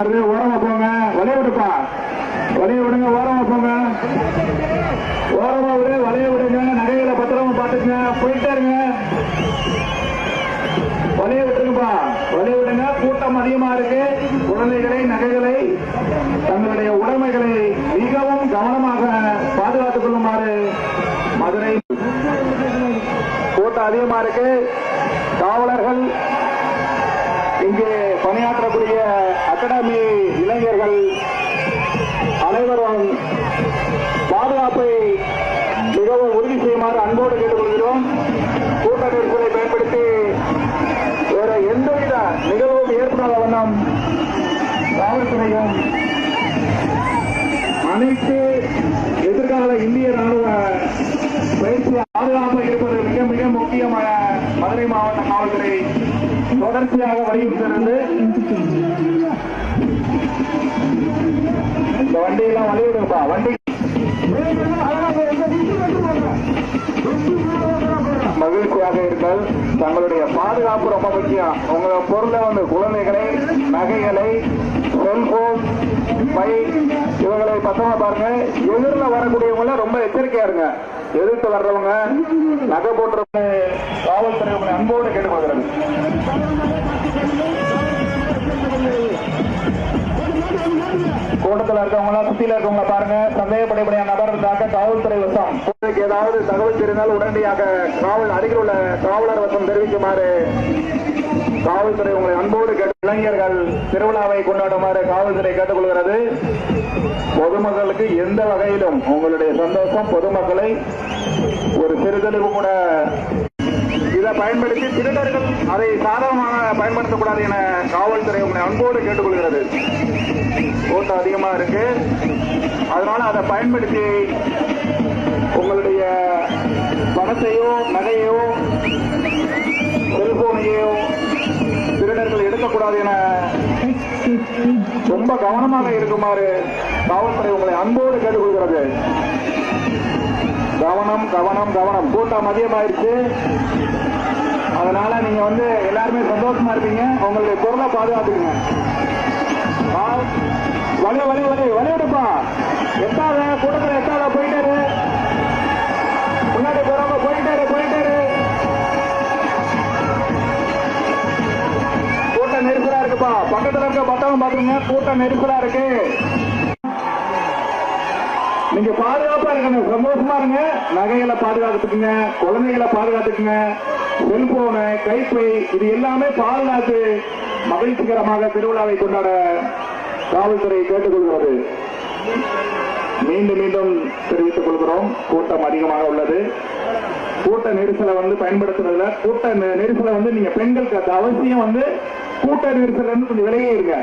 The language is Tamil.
ஓரமா போங்க. வளைய விடுப்பா. வளைய விடுங்க ஓரமா போங்க. ஓரமா விடு வளைய விடுங்க. நகைகளை பத்திரமா பாத்துக்குங்க போயிட்டே இருங்க. வளைய விட்டுருங்கப்பா. வளைய விடுங்க. கூட்டம் அதிகமா இருக்கு. குழந்தைகளை நகைகளை தங்களுடைய உடைமைகளை மிகவும் கவனமாக பாதுகாத்துக் கொள்ளுமாறு மதுரை கூட்டம் அதிகமா இருக்கு. காவல்துறையும் அனைத்து எதிர்கால இந்திய ராணுவ பயிற்சி பாதுகாப்பாக இருப்பது மிக மிக முக்கியமான மதுரை மாவட்ட காவல்துறை தொடர்ச்சியாக வலியுறுத்திருந்து இந்த வண்டியெல்லாம் வலியுறுப்பா வண்டி. மகிழ்ச்சியாக இருங்கள். தங்களுடைய பாதுகாப்பு ரொம்ப முக்கியம். உங்க பொருளை வந்து குழந்தைகளை நகைகளை செல்போன் பை இவங்களை பத்திரமா பாருங்க. எதிரில் வரக்கூடியவங்கள ரொம்ப எச்சரிக்கையா இருங்க. எதிர்த்து வர்றவங்க நகை போட்டுறவங்க காவல்துறை அன்போடு அன்போடு கேட்டுக்கொள்கிறது. கூட்டத்தில் இருக்கவங்க சுத்தியில இருக்கவங்க பாருங்க. சந்தேகப்படக்கூடிய நபர் இருந்தாக்க காவல்துறை வசம். ஏதாவது தகவல் தெரிந்தால் உடனடியாக காவல் அருகில் உள்ள காவலர் வசம் தெரிவிக்குமாறு காவல்துறை உங்களை அன்போடு கேட்டு இளைஞர்கள் திருவிழாவை கொண்டாடுமாறு காவல்துறை கேட்டுக்கொள்கிறது. பொதுமக்களுக்கு எந்த வகையிலும் உங்களுடைய சந்தோஷம் பொதுமக்களை ஒரு சிறுதளவு கூட இதை பயன்படுத்தி திருடர்கள் அதை சாதகமாக பயன்படுத்தக்கூடாது என காவல்துறை உங்களை அன்போடு கேட்டுக்கொள்கிறது. கூட்டம் அதிகமாக இருக்கு. அதனால அதை பயன்படுத்தி உங்களுடைய பணத்தை திருடர்கள் என ரொம்ப கவனமாக இருக்குமாறு காவல்துறை உங்களை அன்போடு கேட்டுக்கொள்கிறது. கவனம் கவனம் கவனம். கூட்டம் அதிகமாயிருச்சு. அதனால நீங்க வந்து எல்லாருமே சந்தோஷமா இருப்பீங்க. உங்களுடைய குரலை பாதுகாத்துக்குங்க. ஆ, வலி வலி வலி நெரிசலா பக்கத்துல இருக்க பத்தவங்க பாத்துருங்க கூட்டம் நெரிசலா இருக்கு. நீங்க பாதுகாப்பா இருக்கணும். சந்தோஷமா இருங்க. நகைகளை பாதுகாத்துக்குங்க. குழந்தைகளை பாதுகாத்துக்குங்க. செல்போனு கைப்பை இது எல்லாமே பாதுகாத்து மகிழ்ச்சிகரமாக திருவிழாவை கொண்டாட காவல்துறை கேட்டுக்கொள்கிறது. மீண்டும் மீண்டும் தெரிவித்துக் கொள்கிறோம். கூட்டம் அதிகமாக உள்ளது. கூட்ட நெரிசலை வந்து பயன்படுத்துறதுல கூட்ட நெ- நெரிசலை வந்து நீங்க பெண்களுக்கு அது அவசியம் வந்து கூட்ட நெரிசல் கொஞ்சம் விலையே இருங்க.